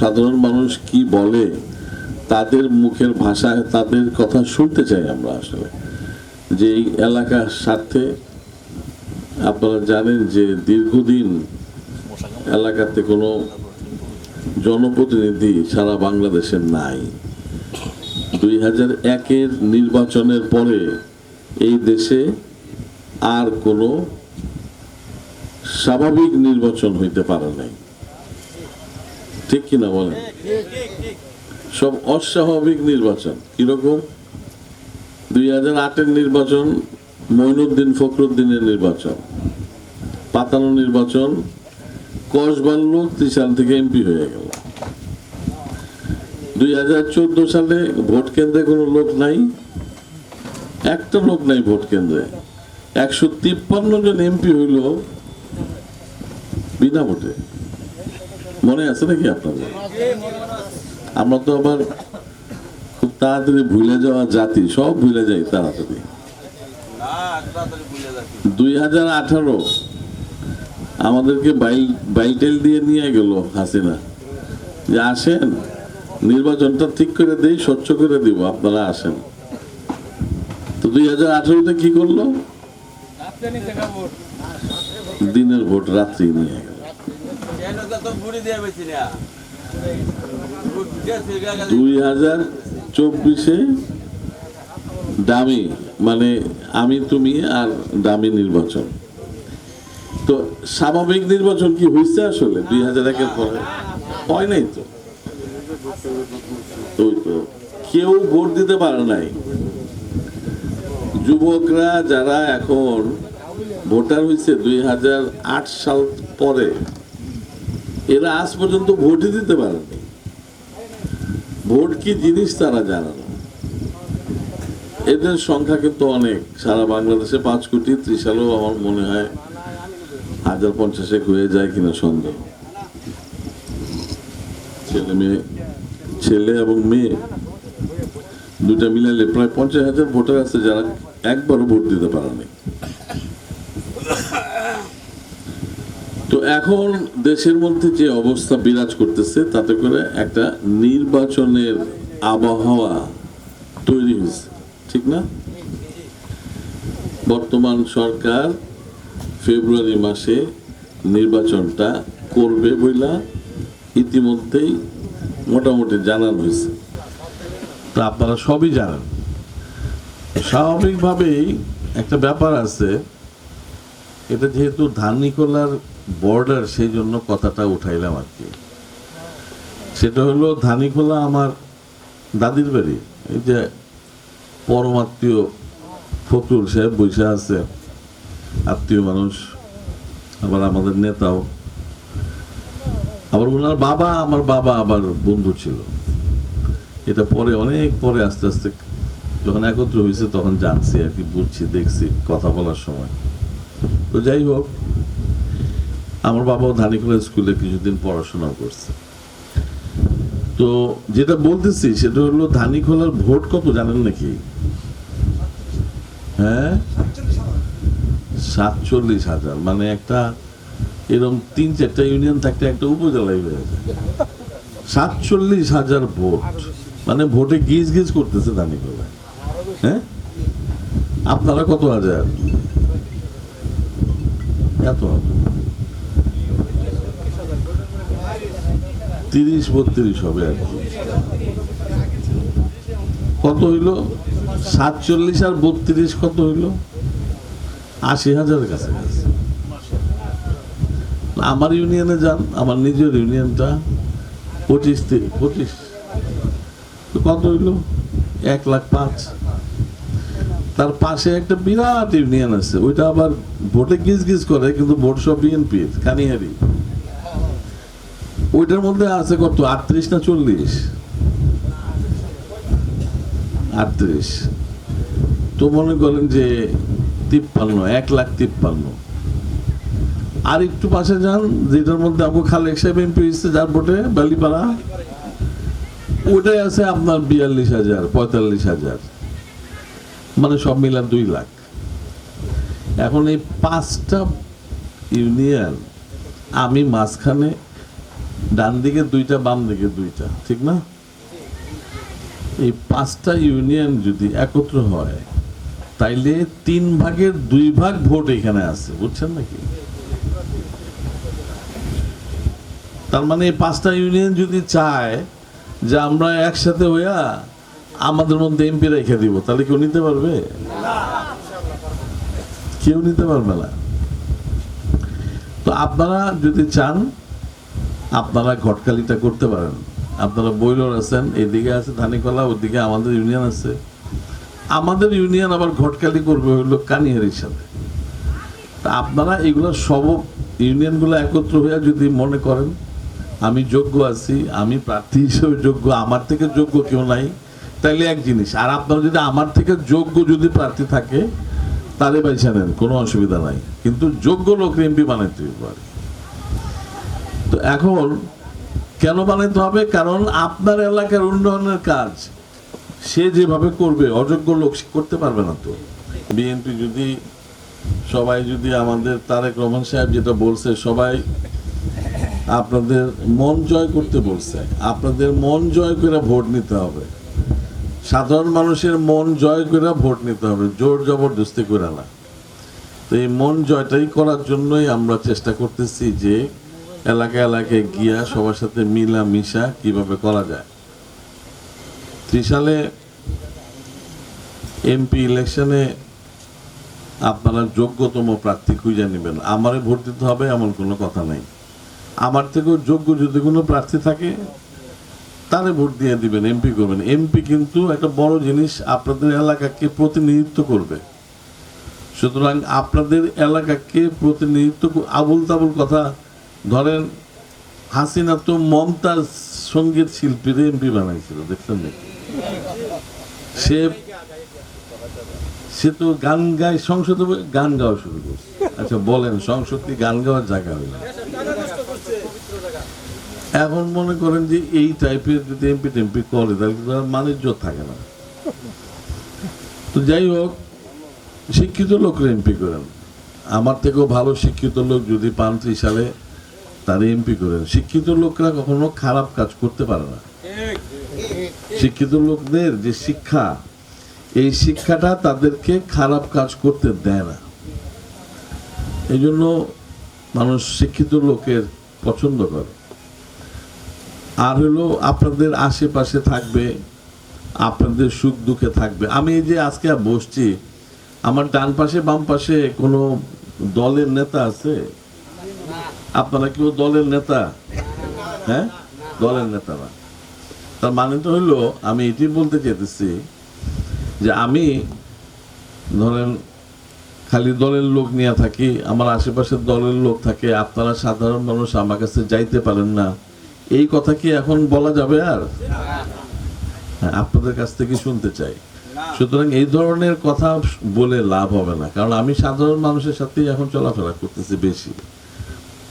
সাধারণ মানুষ কি বলে, তাদের মুখের ভাষায় তাদের কথা শুনতে চাই আমরা আসলে। যে এই এলাকার স্বার্থে আপনারা জানেন যে দীর্ঘদিন এলাকাতে কোনো জনপ্রতিনিধি সারা বাংলাদেশের নাই। দুই হাজার একের নির্বাচনের পরে এই দেশে আর কোনো স্বাভাবিক নির্বাচন হইতে পারে নাই। ঠিক কিনা বলেন? সব অস্বাভাবিক নির্বাচন। কীরকম? দুই হাজার আটের নির্বাচন, মইনুদ্দিন ফখরুদ্দিনের নির্বাচন, পাতানো নির্বাচন কসবাল লোক ত্রিশাল থেকে এমপি হয়ে গেল। দুই হাজার চোদ্দ সালে ভোট কেন্দ্রে কোনো লোক নাই, একটা লোক নাই ভোট কেন্দ্রে। একশো তিপ্পান্ন জন এমপি হইল বিনা ভোটে। মনে আছে নাকি আপনাদের? আমরা তো আবার খুব তাড়াতাড়ি ভুলে যাওয়া জাতি, সব ভুলে যাই তাড়াতাড়ি। দুই হাজার আঠারো, আমাদেরকে বাইটেল দিয়ে নিয়ে গেল হাসিনা। যে আসেন, নির্বাচনটা ঠিক করে দেই, স্বচ্ছ করে দিব, আপনারা আসেন। তো দুই হাজার আঠারোতে কি করল? দিনের ভোট, রাত্রি নিয়ে গেল। দুই হাজার চব্বিশে দামি মানে আমি, তুমি আর দামি নির্বাচন। তো স্বাভাবিক নির্বাচন কি হয়েছে আসলে? দুই হাজার একের পরে? হয় নাই তো? তো। কেউ ভোট দিতে পারে নাই। যুবকরা যারা এখন ভোটার হয়েছে দুই হাজার আট সাল পরে এরা আজ পর্যন্ত ভোটই দিতে পারেনি ভোট কি জিনিস তারা জানে না। এদের সংখ্যা কিন্তু অনেক। সারা বাংলাদেশে পাঁচ কোটি ত্রিশালও আমার মনে হয় হাজার পঞ্চাশে হয়ে যায় কিনা সন্দেহ। ছেলে মেয়ে, ছেলে এবং মেয়ে দুটা মিলালে প্রায় পঞ্চাশ হাজার ভোটার আছে যারা একবারও ভোট দিতে পারেনি। তো এখন দেশের মধ্যে যে অবস্থা বিরাজ করতেছে, তাতে করে একটা নির্বাচনের আবহাওয়া তৈরি হয়েছে, ঠিক না? বর্তমান সরকার ফেব্রুয়ারি মাসে নির্বাচনটা করবে বইলা ইতিমধ্যেই মোটামুটি জানানো হয়েছে। তা আপনারা সবই জানেন। স্বাভাবিকভাবেই একটা ব্যাপার আছে, এটা যেহেতু ধানিকোলার বর্ডার সেই জন্য কথাটা উঠাইলাম আর কি। সেটা হলো ধানিকোলা আমার দাদির বাড়ি। এই যে পরমাত্মীয় ফখরুল সাহেব বৈশা আছে, আত্মীয় মানুষ, আবার আমাদের নেতাও। আবার ওনার বাবা, আমার বাবা আবার বন্ধু ছিল। এটা পরে, অনেক পরে আস্তে আস্তে যখন একত্র হয়েছে তখন জানছি আর কি, বুঝছি, দেখছি কথা বলার সময়। তো যাই হোক আমার বাবাও ধানিখোলা স্কুলে কিছুদিন পড়াশোনা করছে। তো যেটা বলতেছি, সেটা হলো ধানিখোলার ভোট কত জানেন নাকি? হ্যাঁ? সাতচল্লিশ হাজার। মানে একটা এরকম তিন চারটা ইউনিয়ন থাকতে একটা উপজেলায় হয়ে যায়। সাতচল্লিশ হাজার ভোট। মানে ভোটে গিজ গিজ করতেছে ধানিখোলা হ্যাঁ? আপনারা কত হাজার? এত তিরিশ, বত্রিশ হবে আর কি কত হইল? সাতচল্লিশ আর বত্রিশ কত হইল? আশি হাজারের কাছাকাছি। আমার ইউনিয়নে যান, আমার নিজের ইউনিয়নটা, পঁচিশ পঁচিশ। কত হইল? এক লাখ পাঁচ। তার পাশে একটা বিরাট ইউনিয়ন আছে, ওইটা আবার ভোটে গিজ গিজ করে, কিন্তু ভোট সব বিএনপির, কানিহারি। ওইটার মধ্যে আছে কত? আটত্রিশ না চল্লিশ? আটত্রিশ। তো মনে করেন যে তিপ্পান্ন, এক লাখ তিপ্পান্ন। আর একটু পাশে যান, যেটার মধ্যে আমাকে খালেক সাহেব এমপি হয়েছে, যার ভোটে, বালিপাড়া। ওটাই আছে আপনার বিয়াল্লিশ হাজার, পঁয়তাল্লিশ হাজার। মানে সব মিলান দুই লাখ। এখন এই পাঁচটা ইউনিয়ন, আমি মাঝখানে ডান দিকে দুইটা, বাম দিকে দুইটা, ঠিক না? এই পাঁচটা ইউনিয়ন যদি একত্র হয়, তাইলে তিন ভাগের দুই ভাগ ভোট এখানে আছে, বুঝছেন নাকি? তার মানে এই পাঁচটা ইউনিয়ন যদি চায় যে আমরা একসাথে হইয়া আমাদের মধ্যে এমপি রেখে দিব, তাহলে কেউ নিতে পারবে? কেউ নিতে পারবে না। তো আপনারা যদি চান আপনারা ঘটকালিটা করতে পারেন। আপনারা বইলর আছেন, এদিকে আছে ধানিকলা, ওদিকে আমাদের ইউনিয়ন আছে। আমাদের ইউনিয়ন আবার ঘটকালি করবে হইল কানিহারির সাথে তা আপনারা এগুলো সব ইউনিয়নগুলো একত্র হয়ে যদি মনে করেন, আমি যোগ্য আছি, আমি প্রার্থী হিসেবে যোগ্য, আমার থেকে যোগ্য কেউ নাই, তাইলে এক জিনিস, আর আপনারা যদি আমার থেকে যোগ্য যদি প্রার্থী থাকে, তাহলে বাইসা নেন কোনো অসুবিধা নাই। কিন্তু যোগ্য লোক এমপি বানাইতে। তো এখন কেন বানাইতে হবে? কারণ আপনার এলাকার উন্নয়নের কাজ সে যেভাবে করবে, অযোগ্য লোক করতে পারবে না তো। বিএনপি যদি, সবাই যদি আমাদের তারেক রহমান সাহেব যেটা বলছে, সবাই আপনাদের মন জয় করতে বলছে, আপনাদের মন জয় করে ভোট নিতে হবে। সাধারণ মানুষের মন জয় করে ভোট নিতে হবে, জোর জবরদস্তি করে না। তো এই মন জয়টাই করার জন্যই আমরা চেষ্টা করতেছি যে এলাকা এলাকায় গিয়া সবার সাথে মিলা মিশা কীভাবে করা যায়? ত্রিশালে এমপি ইলেকশনে আপনারা যোগ্যতম প্রার্থী খুঁজে নেবেন। আমারে ভোট দিতে হবে এমন কোনো কথা নেই। আমার থেকেও যোগ্য যদি কোনো প্রার্থী থাকে, তারে ভোট দিয়ে দিবেন, এমপি করবেন। এমপি কিন্তু একটা বড় জিনিস, আপনাদের এলাকাকে প্রতিনিধিত্ব করবে। সুতরাং আপনাদের এলাকাকে প্রতিনিধিত্ব আবুল তাবুল কথা ধরেন হাসিনা তো মমতাজ সংগীত শিল্পীর এমপি বানাইছিল, দেখছেন নাকি? সে সে তো গান গায়, সংসদে গান গাওয়া শুরু করছে। আচ্ছা বলেন, সংসদ কি গান গাওয়ার জায়গা হইল এখন মনে করেন যে এই টাইপের যদি এমপি টেমপি করে, তাহলে তো আর মানিজ্য থাকে না। তো যাই হোক, শিক্ষিত লোকরা এমপি করেন। আমার থেকেও ভালো শিক্ষিত লোক যদি পান সালে তারা এমপি করেন শিক্ষিত লোকরা কখনো খারাপ কাজ করতে পারে না। শিক্ষিত লোকদের যে শিক্ষা, এই শিক্ষাটা তাদেরকে খারাপ কাজ করতে দেয় না। এই জন্য মানুষ শিক্ষিত লোকের পছন্দ করে। আর হলো আপনাদের আশেপাশে থাকবে, আপনাদের সুখ দুঃখে থাকবে। আমি এই যে আজকে বসছি, আমার ডান পাশে বাম পাশে কোনো দলের নেতা আছে? আপনারা কেউ দলের নেতা? হ্যাঁ? দলের নেতা না তার মানে তো হইল আমি এটি বলতে চাইতেছি যে আমি ধরেন খালি দলের লোক নিয়ে থাকি আমার আশেপাশের দলের লোক থাকে আপনারা সাধারণ মানুষ আমার কাছে যাইতে পারেন না। এই কথা কি এখন বলা যাবে আর? হ্যাঁ, আপনাদের কাছ থেকে শুনতে চাই। সুতরাং এই ধরনের কথা বলে লাভ হবে না কারণ আমি সাধারণ মানুষের সাথেই এখন চলাফেরা করতেছি বেশি।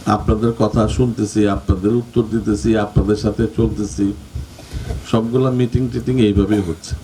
আপনাদের কথা শুনতেছি আপনাদের উত্তর দিতেছি আপনাদের সাথে চলতেছি। সবগুলা মিটিং টিটিং এইভাবেই হচ্ছে।